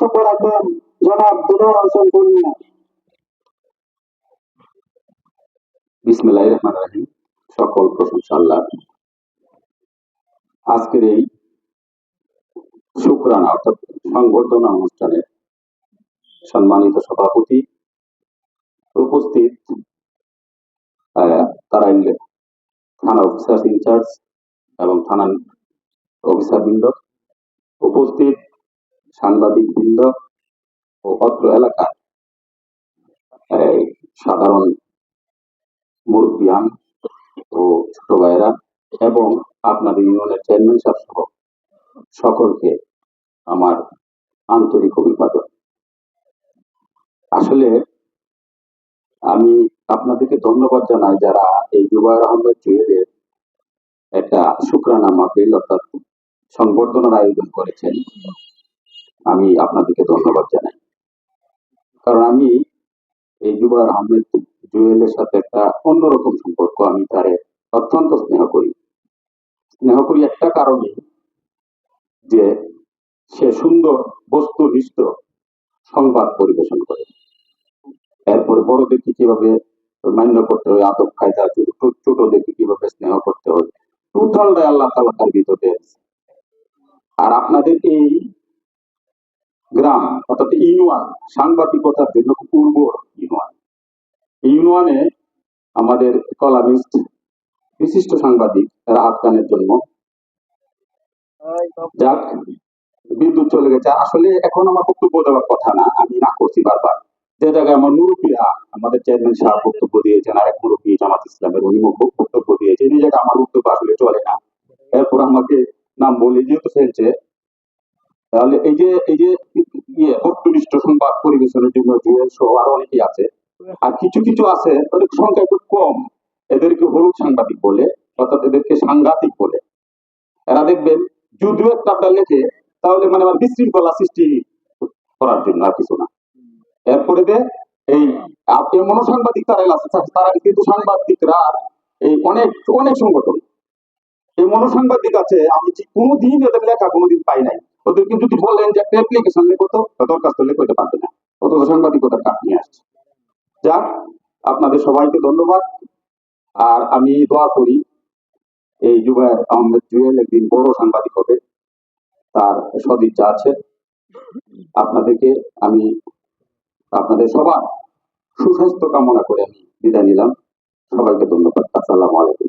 বক্তব্য রাখবেন জনাব দুলার হোসেন পূর্ণিয়া বিসমিল্লাহ রহমান রাহিম। সকল প্রশংসা আল্লাহ আজকের এই শুক্রানা অর্থাৎ সংবর্ধনা অনুষ্ঠানের সম্মানিত সভাপতি উপস্থিত আহ, তারাইল থানা অফিসার ইনচার্জ এবং থানা অফিসার বৃন্দ উপস্থিত সাংবাদিক বৃন্দ ও অত্র এলাকার সাধারণ মুরব্বিয়ান ও ছোট ভাইয়েরা এবং আপনাদের ইউনিয়নের চেয়ারম্যান সাহেব সহ সকলকে আমার আন্তরিক অভিবাদন। আসলে আমি আপনাদেরকে ধন্যবাদ জানাই যারা এই জুবাইর আহমেদ জুয়েলের একটা শুক্রানা মাহফিল অর্থাৎ সংবর্ধনার আয়োজন করেছেন। আমি আপনাদেরকে ধন্যবাদ জানাই। কারণ আমি এই জুবাইর আহমেদ জুয়েলের সাথে একটা অন্যরকম সম্পর্ক, আমি তারে অত্যন্ত স্নেহ করি। স্নেহ করি একটা কারণে যে সে সুন্দর, বস্তুনিষ্ঠ সংবাদ পরিবেশন করে। এরপরে বড়দেরকে কীভাবে মান্য করতে হয়, আদব কায়দা ছোটদেরকে কীভাবে স্নেহ করতে হয় টোটালটাই আল্লাহ তালা তার ভিতরে আর আপনাদের এই গ্রাম, অর্থাৎ ইউনিয়ন সাংবাদিকতার জন্য উর্বর ইউনিয়ন। ইউনিয়নে আমাদের কলামিস্ট, বিশিষ্ট সাংবাদিক রাহাত খানের জন্ম। যাক, বিদ্যুৎ চলে গেছে। আসলে এখন আমার বক্তব্য দেওয়ার কথা না, আমি না করছি বারবার। যে জায়গায় আমার মুরব্বীরা, আমাদের চেয়ারম্যান সাহেব বক্তব্য দিয়েছেন আর এক মুরব্বী জামাত ইসলামের বক- বক্তব্য দিয়েছেন এই জায়গায় আমার বক্তব্য আসলে চলে না। এরপর আমাকে নাম বলে, যেহেতু ফেলছে তাহলে এই যে এই যে ইয়ে বস্তুনিষ্ঠ সংবাদ পরিবেশনের জন্য সহ আরও অনেকেই আছে, আর কিছু কিছু আছে ওদের সংখ্যা খুব কম। এদেরকে হলুদ সাংবাদিক বলে, অর্থাৎ এদেরকে সাংঘাতিক বলে। এরা দেখবেন, যদিও একটা লেখে, তাহলে মানে আমার বিশৃঙ্খলা সৃষ্টি করার জন্য আর কিছু না। এরপরে যে, এই এই মনোসাংবাদিক তারা আছে, তারা কিন্তু সাংবাদিকরা, এই অনেক অনেক সংগঠন। এই মনোসাংবাদিক আছে, আমি কোনোদিন এদের লেখা কোনোদিন পাই নাই। ওদেরকে যদি বলেন যে একটা অ্যাপ্লিকেশন লেখো তো দরখাস্ত লেখো, এটা পারবে না অথচ সাংবাদিকতার কাজ নিয়ে আসছে। যাক, আপনাদের সবাইকে ধন্যবাদ। আর আমি দোয়া করি এই জুবায়ের আহমেদ জুয়েল একদিন বড় সাংবাদিক হবে, তার সদিচ্ছা আছে। আপনাদেরকে আমি, আপনাদের সবার সুস্বাস্থ্য কামনা করে আমি বিদায় নিলাম। সবাইকে ধন্যবাদ। আসসালামু আলাইকুম।